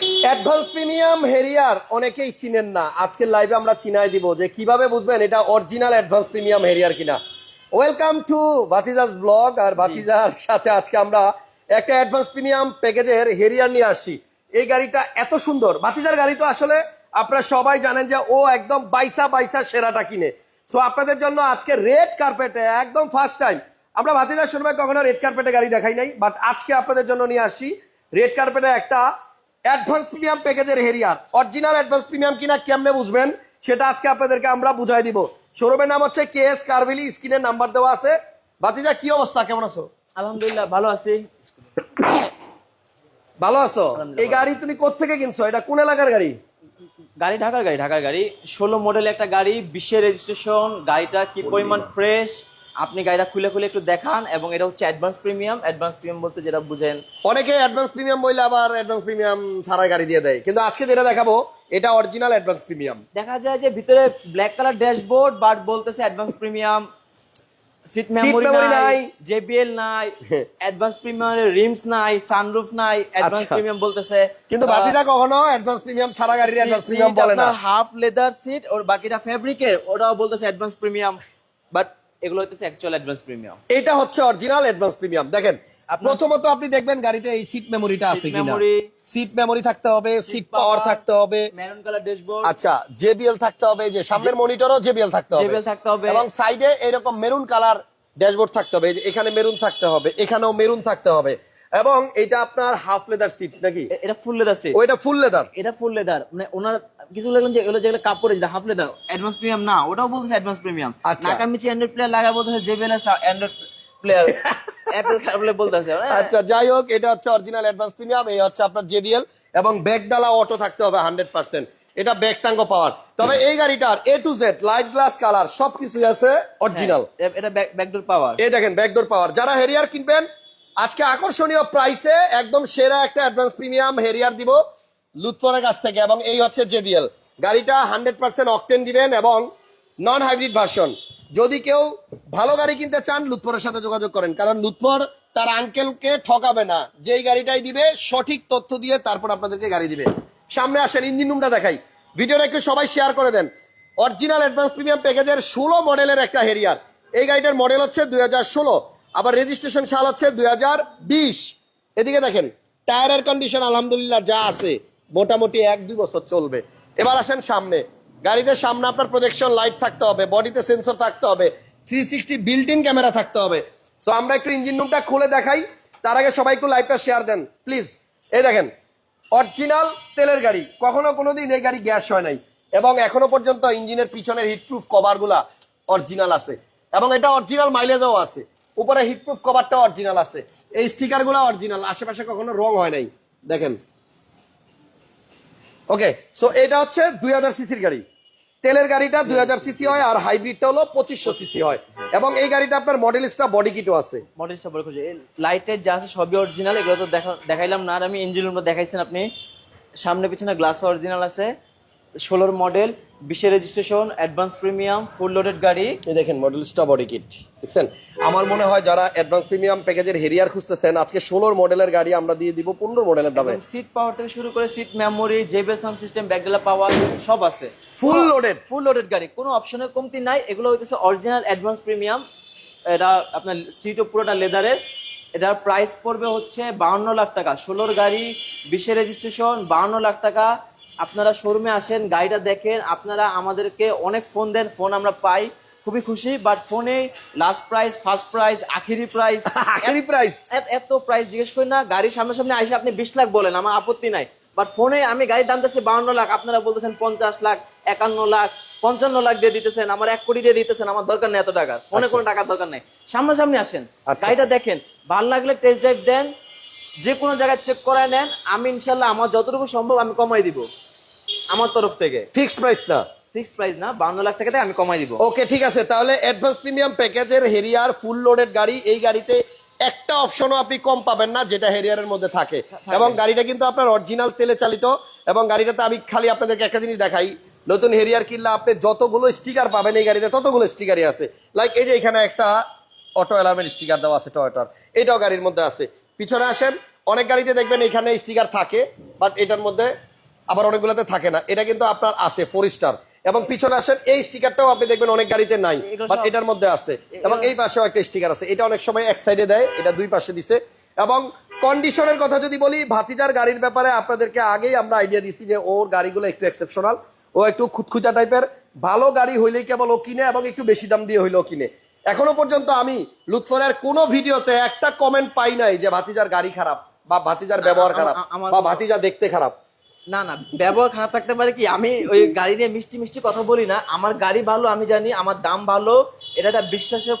Advance premium Harrier, অনেকেই চিনেন না। আজকের লাইভে আমরা চিনাই দিব যে কীভাবে বুঝবেন এটা অরিজিনাল অ্যাডভান্স প্রিমিয়াম হেরিয়ার কিনা। ওয়েলকাম টু ভাতিজাস ব্লগ আর ভাতিজার সাথে আজকে আমরা একটা অ্যাডভান্স প্রিমিয়াম প্যাকেজের হেরিয়ার নিয়ে আসছি। এই গাড়িটা এত সুন্দর। ভাতিজার গাড়ি তো আসলে আপনারা সবাই জানেন যে ও একদম বাইসা বাইসা সেরাটা কিনে। সো আপনাদের জন্য আজকে রেড কার্পেটে একদম ফার্স্ট টাইম আমরা ভাতিজার সময় কখনো রেড কার্পেটে গাড়ি দেখাই নাই বাট আজকে আপনাদের জন্য নিয়ে আসছি। রেড কার্পেটে একটা অ্যাডভান্স প্রিমিয়াম প্যাকেজের হেরিয়ার। অরিজিনাল অ্যাডভান্স প্রিমিয়াম কিনা কেমনে বুঝবেন সেটা আজকে আপনাদেরকে আমরা বুঝাই দিব। শোরুমের নাম হচ্ছে কে এস কারভেলি স্ক্রিনের নাম্বার দেওয়া আছে। ভাতিজা কি অবস্থা? কেমন আছো? আলহামদুলিল্লাহ ভালো আছি। ভালো আছো? এই গাড়ি তুমি কোত্থেকে কিনছো? এটা কোন এলাকার গাড়ি? গাড়ি ঢাকার গাড়ি ঢাকার গাড়ি। ষোলো মডেল একটা গাড়ি বিশ্বের রেজিস্ট্রেশন গাড়িটা কি পরিমাণ ফ্রেশ আপনি গাড়িটা খুলে খুলে একটু দেখান এবং এটা হচ্ছে অ্যাডভান্স প্রিমিয়াম অ্যাডভান্স প্রিমিয়াম বলতে যেটা বুঝেন। অনেকে অ্যাডভান্স প্রিমিয়াম বললে আবার অ্যাডভান্স প্রিমিয়াম ছাড়াই গাড়ি দিয়ে দেয়। কিন্তু আজকে যেটা দেখাবো এটা অরিজিনাল অ্যাডভান্স প্রিমিয়াম দেখা যায় যে ভিতরে ব্ল্যাক কালার ড্যাশবোর্ড বাট বলতেছে অ্যাডভান্স প্রিমিয়াম সিট মেমোরি নাই। নাই। জেবিএল নাই অ্যাডভান্স প্রিমিয়ামের রিমস নাই সানরুফ নাই অ্যাডভান্স আচ্ছা। প্রিমিয়াম বলতেছে কিন্তু বাকিটা কখনো অ্যাডভান্স প্রিমিয়াম ছাড়া গাড়ির অ্যাডভান্স প্রিমিয়াম বলে না। হাফ লেদার সিট ওর বাকিটা ফেব্রিকের ওটাও বলতেছে অ্যাডভান্স প্রিমিয়াম বাট এগুলো হচ্ছে অ্যাকচুয়াল অ্যাডভান্স প্রিমিয়াম এটা হচ্ছে অরিজিনাল অ্যাডভান্স প্রিমিয়াম দেখেন প্রথমত আপনি দেখবেন গাড়িতে এই সিট মেমোরিটা আছে কিনা। সিট মেমোরি থাকতে হবে সিট পাওয়ার থাকতে হবে। মেরুন কালার ড্যাশবোর্ড আচ্ছা জেবিএল থাকতে হবে যে সামনের মনিটরও জেবিএল থাকতে হবে। জেবিএল থাকতে হবে। এবং সাইডে এরকম মেরুন কালার ড্যাশবোর্ড থাকতে হবে এখানে মেরুন থাকতে হবে এখানেও মেরুন থাকতে হবে। এবং এটা আপনার হাফ লেদার সিট নাকি? এটা ফুল লেদার সিট ওইটা ফুল লেদার এটা ফুল লেদার মানে ওনার কিছু লাগলাম যে এগুলো যেগুলো কাপড়ে যেটা হাফ লেদার অ্যাডভান্স প্রিমিয়াম না ওটাও বলতেছে অ্যাডভান্স প্রিমিয়াম আচ্ছা। নাকামিচি অ্যান্ড্রয়েড প্লেয়ার লাগা বলতেছে জেবিএল অ্যান্ড্রয়েড প্লেয়ার অ্যাপল খারাপ বলতেছে আচ্ছা যাই হোক এটা হচ্ছে অরিজিনাল অ্যাডভান্স প্রিমিয়াম এই হচ্ছে আপনার জেবিএল এবং ব্যাগডালা অটো থাকতে হবে হান্ড্রেড পার্সেন্ট এটা ব্যাগ টাঙ্গো পাওয়ার তবে এই গাড়িটার A to Z light glass colour সবকিছুই আছে অরিজিনাল হ্যাঁ, এটা ব্যাকডোর পাওয়ার এই দেখেন ব্যাকডোর পাওয়ার যারা হেরিয়ার কিনবেন আজকে আকর্ষণীয় প্রাইসে একদম সেরা একটা অ্যাডভান্স প্রিমিয়াম হেরিয়ার দিব লুৎফরের কাছ থেকে, এবং এই হচ্ছে জেবিএল। গাড়িটা হান্ড্রেড পার্সেন্ট অকটেন দিবেন, এবং নন হাইব্রিড ভার্সন যদি কেউ ভালো গাড়ি কিনতে চান, লুৎফরের সাথে যোগাযোগ করেন, কারণ লুৎফর তার আঙ্কেলকে ঠকাবে না। যেই গাড়িটাই দিবে, সঠিক তথ্য দিয়ে তারপর আপনাদেরকে গাড়ি দিবে। সামনে আসেন, ইঞ্জিন রুমটা দেখাই। ভিডিওটা একটু সবাই শেয়ার করে দেন। অরিজিনাল অ্যাডভান্স প্রিমিয়াম প্যাকেজের ষোলো মডেলের একটা হেরিয়ার। এই গাড়িটার মডেল হচ্ছে দুই হাজার ষোলো। আবার রেজিস্ট্রেশন সাল হচ্ছে দুই হাজার বিশ। এদিকে দেখেন টায়ারের কন্ডিশন আলহামদুলিল্লাহ যা আছে, মোটামুটি এক দুই বছর চলবে। এবার আসেন সামনে। গাড়িতে সামনে আপনার প্রজেকশন লাইট থাকতে হবে বডিতে সেন্সর থাকতে হবে three sixty built in camera থাকতে হবে। সো আমরা একটু ইঞ্জিন রুমটা খুলে দেখাই। তার আগে সবাই একটু লাইভটা শেয়ার দেন প্লিজ এই দেখেন অরিজিনাল তেলের গাড়ি, কখনো কোনো দিন এই গাড়ি গ্যাস হয় নাই। এবং এখনও পর্যন্ত ইঞ্জিনের পিছনের হিটপ্রুফ কভারগুলা অরিজিনাল আছে। এবং এটা অরিজিনাল মাইলেজও আছে। উপরে হিটপ্রুফ কভারটা অরিজিনাল আছে। এই স্টিকারগুলো অরিজিনাল আশেপাশে কখনো রং হয় নাই। দেখেন। ওকে সো এটা হচ্ছে দুই হাজার সিসির গাড়ি। তেলের গাড়িটা দুই হাজার সিসি হয় আর হাইব্রিডটা হলো পঁচিশশো সিসি হয়। এবং এই গাড়িটা আপনার মডেল মডেলিস্টটা বডি কিটও আছে। মডেল সব বড় খুঁজে লাইটের যা আছে সবই অরিজিনাল এগুলো তো দেখা দেখাইলাম না। আর আমি ইঞ্জিন রুমটা দেখাইছেন আপনি। সামনে পিছনে গ্লাস অরিজিনাল আছে। ষোলোর মডেল বিশে registration advance premium full loaded গাড়ি। এই দেখেন মডেলসটা বডি কিট দেখছেন? আমার মনে হয় যারা অ্যাডভান্স প্রিমিয়াম প্যাকেজের হেরিয়ার খুঁজতেছেন আজকে ষোলোর মডেলের গাড়ি আমরা দিয়ে দিব পনেরো মডেলের দামে। সিট পাওয়ার থেকে শুরু করে seat memory JBL sound system ব্যাকডেলা power সব আছে। ফুল লোডেড ফুল লোডেড গাড়ি কোনো অপশনের কমতি নাই। এগুলো হইতেছে অরিজিনাল অ্যাডভান্স প্রিমিয়াম এটা আপনার সিটও পুরোটা লেদারের এটার প্রাইস পড়বে হচ্ছে বাউন্ন লাখ টাকা। ষোলোর গাড়ি বিশে রেজিস্ট্রেশন বাউন্ন লাখ টাকা। আপনারা শোরুমে আসেন গাড়িটা দেখেন আপনারা আমাদেরকে অনেক ফোন দেন ফোন আমরা পাই। খুবই খুশি বাট ফোনে লাস্ট প্রাইস ফার্স্ট প্রাইস আখিরি প্রাইস আখেরি প্রাইস এত প্রাইস জিজ্ঞেস করি না গাড়ির সামনাসামনি আইসে আপনি বিশ লাখ বলেন আমার আপত্তি নাই। বাট ফোনে আমি গাড়ির দাম দিচ্ছি বাউন্ন লাখ আপনারা বলতেছেন পঞ্চাশ লাখ একান্ন লাখ পঞ্চান্ন লাখ দিয়ে দিতেছেন আমার এক কোটি দিয়ে দিতেছেন আমার দরকার নেই এত টাকা। ফোনে কোনো টাকার দরকার নেই। সামনাসামনি আসেন আচ্ছা। গাড়িটা দেখেন ভালো লাগলে টেস্ট ড্রাইভ দেন যে কোনো জায়গায় চেক করায় নেন আমি ইনশাল্লাহ আমার যতটুকু সম্ভব আমি কমাই দিব আমার তরফ থেকে। ফিক্সড প্রাইস না? ফিক্স প্রাইস না বাউন্ন লাখ টাকাতে আমি কমাই দিব। ওকে ঠিক আছে তাহলে অ্যাডভান্স প্রিমিয়াম প্যাকেজের হেরিয়ার ফুল লোডেড গাড়ি এই গাড়িতে একটা অপশনও আপনি কম পাবেন না যেটা হেরিয়ারের মধ্যে থাকে। এবং গাড়িটা কিন্তু আপনার অরিজিনাল তেলে চালিত এবং গাড়িটাতে আমি খালি আপনাদেরকে একটা জিনিস দেখাই। নতুন হেরিয়ার কিনলে আপনি যতগুলো স্টিকার পাবেন এই গাড়িতে ততগুলো স্টিকারই আছে। লাইক এই যে এখানে একটা অটো অ্যালার্মের স্টিকার দেওয়া আছে টয়টার এটাও গাড়ির মধ্যে আছে। পিছনে আসেন অনেক গাড়িতে দেখবেন এখানে স্টিকার থাকে বাট এটার মধ্যে আবার অনেকগুলোতে থাকে না। এটা কিন্তু আপনার আছে ফোর স্টার এবং পিছনে আসেন এই স্টিকারটাও আপনি দেখবেন অনেক গাড়িতে নাই বাট এটার মধ্যে আছে। এবং এই পাশেও একটা স্টিকার আছে এটা অনেক সময় এক সাইডে দেয় এটা দুই পাশে দিছে। এবং কন্ডিশনের কথা যদি বলি ভাতিজার গাড়ির ব্যাপারে আপনাদেরকে আগেই আমরা আইডিয়া দিছি যে ওর গাড়িগুলো একটু এক্সেপশনাল ও একটু খুঁতখুঁতা টাইপের ভালো গাড়ি হইলেই কেবল ও কিনে এবং একটু বেশি দাম দিয়ে হইলেও কিনে। এখনও পর্যন্ত আমি লুৎফরের কোনো ভিডিওতে একটা কমেন্ট পাই নাই যে ভাতিজার গাড়ি খারাপ বা ভাতিজার ব্যবহার খারাপ বা ভাতিজা দেখতে খারাপ। না না ব্যবহার খারাপ থাকতে পারে কি? আমি ওই গাড়ি নিয়ে মিষ্টি মিষ্টি কথা বলি না। আমার গাড়ি ভালো আমি জানি আমার দাম ভালো এটা একটা বিশ্বাসের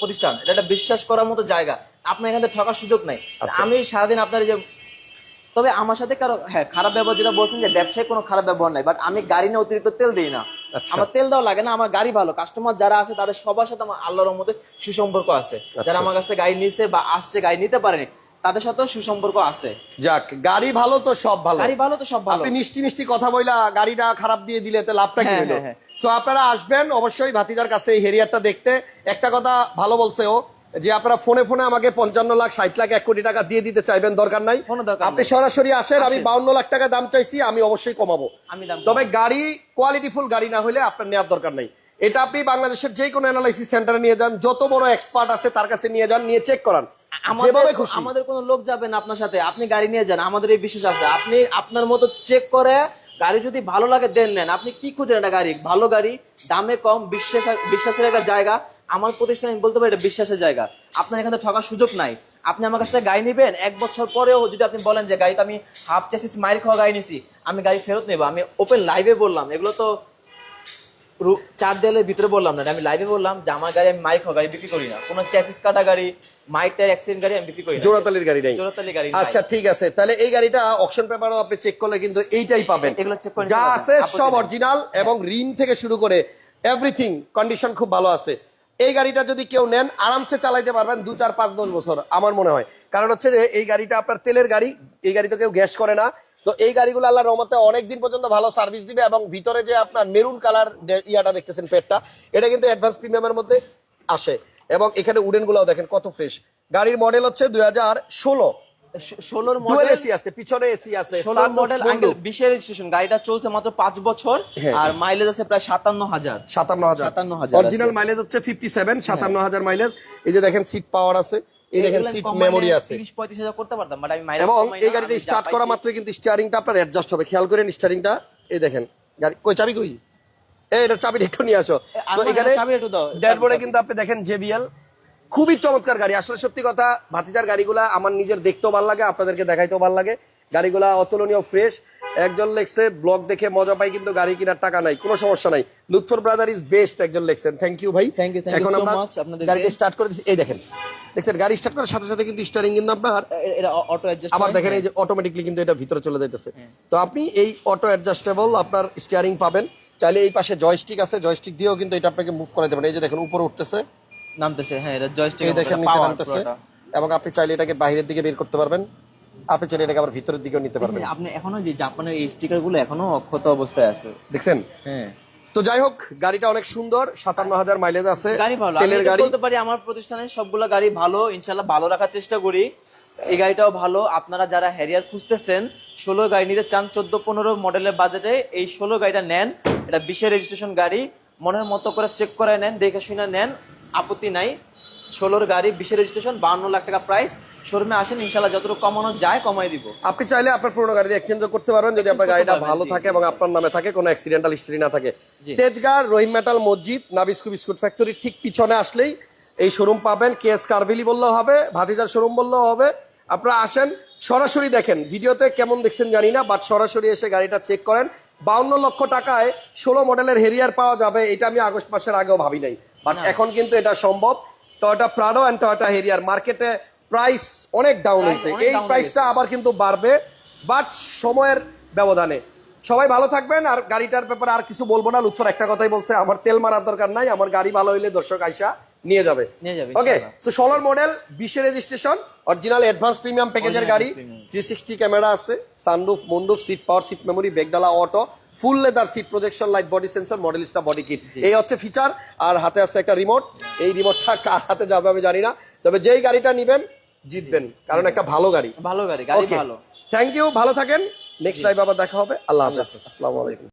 প্রতিষ্ঠান এটা একটা বিশ্বাস করার মতো জায়গা। আপনার এখানে থেকে ঠকার সুযোগ নাই। আচ্ছা। আমি সারাদিন আপনার যে তবে আমার সাথে কারও হ্যাঁ খারাপ ব্যবহার যেটা বলছেন যে ব্যবসায় কোনো খারাপ ব্যবহার নাই বাট আমি গাড়ি নিয়ে অতিরিক্ত তেল দিই না। আচ্ছা। আমার তেল দেওয়া লাগে না আমার গাড়ি ভালো। কাস্টমার যারা আছে তাদের সবার সাথে আমার আল্লাহর মধ্যে সুসম্পর্ক আছে। যারা আমার কাছ থেকে গাড়ি নিছে বা আসছে গাড়ি নিতে পারেনি তাদের সাথেও সুসম্পর্ক আছে। যাক গাড়ি ভালো তো সব ভালো। গাড়ি ভালো তো সব ভালো। আপনি মিষ্টি মিষ্টি কথা বইলা গাড়িটা খারাপ দিয়ে দিলে তো লাভটা কি হ্যাঁ, হলো হ্যাঁ, হ্যাঁ। সো আপনারা আসবেন অবশ্যই ভাতিজার কাছে এই হেরিয়ারটা দেখতে। একটা কথা ভালো বলছে ও যে আপনারা ফোনে ফোনে আমাকে পঞ্চান্ন লাখ ষাট লাখ এক কোটি টাকা দিয়ে দিতে চাইবেন দরকার নাই। আপনি সরাসরি আসেন আমি বাউন্ন লাখ টাকা দাম চাইছি আমি অবশ্যই কমাবো। তবে গাড়ি কোয়ালিটিফুল গাড়ি না হলে আপনার নেওয়ার দরকার নেই। এটা আপনি বাংলাদেশের যে কোনো অ্যানালাইসিস সেন্টারে নিয়ে যান যত বড় এক্সপার্ট আছে তার কাছে নিয়ে যান নিয়ে চেক করান। আমাদের কোনো লোক যাবে না আপনার সাথে আপনি গাড়ি নিয়ে যান আমাদের এই বিশ্বাস আছে। আপনি আপনার মতো চেক করে গাড়ি যদি ভালো লাগে দেন নেন। আপনি কি খুঁজেন একটা গাড়ি? ভালো গাড়ি দামে কম বিশ্বাস বিশ্বাসের একটা জায়গা। আমার প্রতিষ্ঠান আমি বলতে পারি এটা বিশ্বাসের জায়গা। আপনার এখানে ঠকার সুযোগ নাই। আপনি আমার কাছ থেকে গাড়ি নেবেন এক বছর পরেও যদি আপনি বলেন যে গাড়িতে আমি হাফ চেসিস মাইল খাওয়া গাড়ি নিছি আমি গাড়ি ফেরত নেব। আমি ওপেন লাইভে বললাম এগুলো তো চার দেয়ালের ভিতরে বললাম না আমি লাইভে বললাম যে আমার গাড়ি আমি মাইক গাড়ি বিক্রি করি না। কোনো চ্যাসিস কাটা গাড়ি মাইক টায়ার অ্যাক্সিডেন্ট গাড়ি আমি বিক্রি করি জোড়াতালির গাড়ি নেই। জোড়াতালি গাড়ি আচ্ছা ঠিক আছে। তাহলে এই গাড়িটা অকশন পেপারও আপনি চেক করলে কিন্তু এইটাই পাবেন। এগুলো check করে যা আছে সব অরিজিনাল এবং রিম থেকে শুরু করে এভরিথিং কন্ডিশন খুব ভালো আছে। এই গাড়িটা যদি কেউ নেন, আরামসে চালাইতে পারবেন দু, চার, পাঁচ, দশ বছর, আমার মনে হয়। কারণ হচ্ছে যে, এই গাড়িটা আপনার তেলের গাড়ি, এই গাড়ি তো কেউ গ্যাস করে না। তো এই গাড়িগুলো আল্লাহ রহমতে অনেকদিন পর্যন্ত ভালো সার্ভিস দিবে এবং ভিতরে যে আপনার মেরুন কালার ইয়াটা দেখতেছেন পেটটা, এটা কিন্তু অ্যাডভান্স প্রিমিয়ামের মধ্যে আসে। এবং এখানে উডেন গুলাও দেখেন কত ফ্রেশ গাড়ির মডেল হচ্ছে দুই হাজার ষোলো। ষোলোর মডেল এসি আছে পিছনে এসি আছে ষোলোর মডেল moonroof। বিশের রেজিস্ট্রেশন গাড়িটা চলছে মাত্র পাঁচ বছর হ্যাঁ। আর মাইলেজ আছে প্রায় সাতান্ন হাজার। সাতান্ন হাজার। 57,000 অরিজিনাল মাইলেজ হচ্ছে ফিফটি সেভেন সাতান্ন হাজার মাইলেজ এই যে দেখেন সিট পাওয়ার আছে এই দেখেন সিট মেমোরি আছে। তিরিশ পঁয়ত্রিশ হাজার করতে পারতাম বাট আমি মাইলেজ এবং এই গাড়িটা স্টার্ট করা মাত্র কিন্তু স্টিয়ারিংটা আপনার অ্যাডজাস্ট হবে। খেয়াল করেন স্টিয়ারিংটা এই দেখেন গাড়ি কই চাবি কই? এই এটা চাবিটা একটু নিয়ে আসো। তো এখানে চাবি একটু দাও ড্যাশবোর্ডে কিন্তু আপনি দেখেন জেবিএল খুবই চমৎকার গাড়ি। আসলে সত্যি কথা ভাতিজার গাড়িগুলা আমার নিজের দেখতেও ভালো লাগে আপনাদেরকে দেখাইতেও ভালো লাগে। গাড়িগুলা অতুলনীয় ফ্রেশ। একজন লেখছে ব্লগ দেখে মজা পাই কিন্তু গাড়ি কেনার টাকা নাই। কোনো সমস্যা নাই। লুৎফর ব্রাদার ইজ বেস্ট একজন লেখছেন। থ্যাংক ইউ ভাই। Thank you এখন আমরা। গাড়িটা স্টার্ট করে দিচ্ছি এই দেখেন দেখছেন গাড়ি স্টার্ট করার সাথে সাথে কিন্তু স্টারিং কিন্তু আপনার এটা অটো অ্যাডজাস্ট আবার দেখেন এই যে অটোমেটিকলি কিন্তু এটা ভিতরে চলে যাইতেছে। তো আপনি এই অটো অ্যাডজাস্টেবল আপনার স্টিয়ারিং পাবেন। চাইলে এই পাশে জয়স্টিক আছে জয়স্টিক দিয়েও কিন্তু এটা আপনাকে মুভ করাতে পারেন। এই যে দেখেন উপরে উঠতেছে। নামতেছে হ্যাঁ এটা জয়স্টিক এই দেখেন নিচে নামতেছে। এবং আপনি চাইলে এটাকে বাইরের দিকে বের করতে পারবেন। আপনি চাইলে এটাকে আবার ভিতরের দিকেও নিতে পারবেন। আপনি এখনও যে জাপানের এই স্টিকারগুলো এখনও অক্ষত অবস্থায় আছে। দেখছেন? হ্যাঁ। তো যাই হোক গাড়িটা অনেক সুন্দর সাতান্ন হাজার মাইলেজ আছে গাড়ি ভালো। তেলের গাড়ি। বলতে পারি আমার প্রতিষ্ঠানে সবগুলো গাড়ি ভালো ইনশাল্লাহ ভালো রাখার চেষ্টা করি। এই গাড়িটাও ভালো। আপনারা যারা হ্যারিয়ার খুঁজতেছেন ষোলো গাড়ি নিতে চান চোদ্দ পনেরো মডেলের বাজেটে এই ষোলো গাড়িটা নেন। এটা বিশের রেজিস্ট্রেশন গাড়ি। মনের মতো করে চেক করে নেন দেখে শুনে নেন। আপত্তি নাই। ষোলোর গাড়ি বিশের রেজিস্ট্রেশন বাউন্ন লাখ টাকা প্রাইস শোরুমে আসেন ইনশাল্লাহ যতটুকু কমানো যায় কমাই দিব। আপনি চাইলে আপনার পুরোনো গাড়ি এক্সচেঞ্জ করতে পারবেন যদি আপনার গাড়িটা ভালো থাকে এবং আপনার নামে থাকে কোনো অ্যাক্সিডেন্টাল হিস্ট্রি না থাকে। জি। তেজগাঁর রহিম মেটাল মসজিদ নাবিস্কু বিস্কুট ফ্যাক্টরির ঠিক পিছনে আসলেই এই শোরুম পাবেন। কে এস কারভিলি বললেও হবে ভাতিজার শোরুম বললেও হবে। আপনারা আসেন সরাসরি দেখেন। ভিডিওতে কেমন দেখছেন জানি না বাট সরাসরি এসে গাড়িটা চেক করেন। বাউন্ন লক্ষ টাকায় ষোলো মডেলের হেরিয়ার পাওয়া যাবে এটা আমি আগস্ট মাসের আগেও ভাবি নাই। বাট এখন কিন্তু এটা সম্ভব। Toyota Prado and Toyota Harrier মার্কেটে প্রাইস অনেক ডাউন হয়েছে। এই প্রাইসটা আবার কিন্তু বাড়বে বাট সময়ের ব্যবধানে। সবাই ভালো থাকবেন আর গাড়িটার ব্যাপারে আর কিছু বলব না। লুচ্ছর একটা কথাই বলছে আমার তেল মারার দরকার নাই আমার গাড়ি ভালো হইলে দর্শক আইসা নিয়ে যাবে। নিয়ে যাবে, ওকে। তো ষোলোর মডেল বিশে রেজিস্ট্রেশন অরিজিনাল অ্যাডভান্স প্রিমিয়াম প্যাকেজের গাড়ি। থ্রি সিক্সটি ক্যামেরা আছে সানরুফ মন্ডুফ seat power seat memory বেগডালা auto full leather seat projection light body sensor Modellista body kit এই হচ্ছে ফিচার আর হাতে আছে একটা রিমোট এই রিমোটটা কার হাতে যাবে আমি জানি না তবে যেই গাড়িটা নিবেন জিতবেন। কারণ একটা ভালো গাড়ি। ভালো গাড়ি গাড়ি ভালো। থ্যাংক ইউ ভালো থাকেন। নেক্সট লাইভ আবার দেখা হবে। আল্লাহ হাফেজ। আসসালামু আলাইকুম।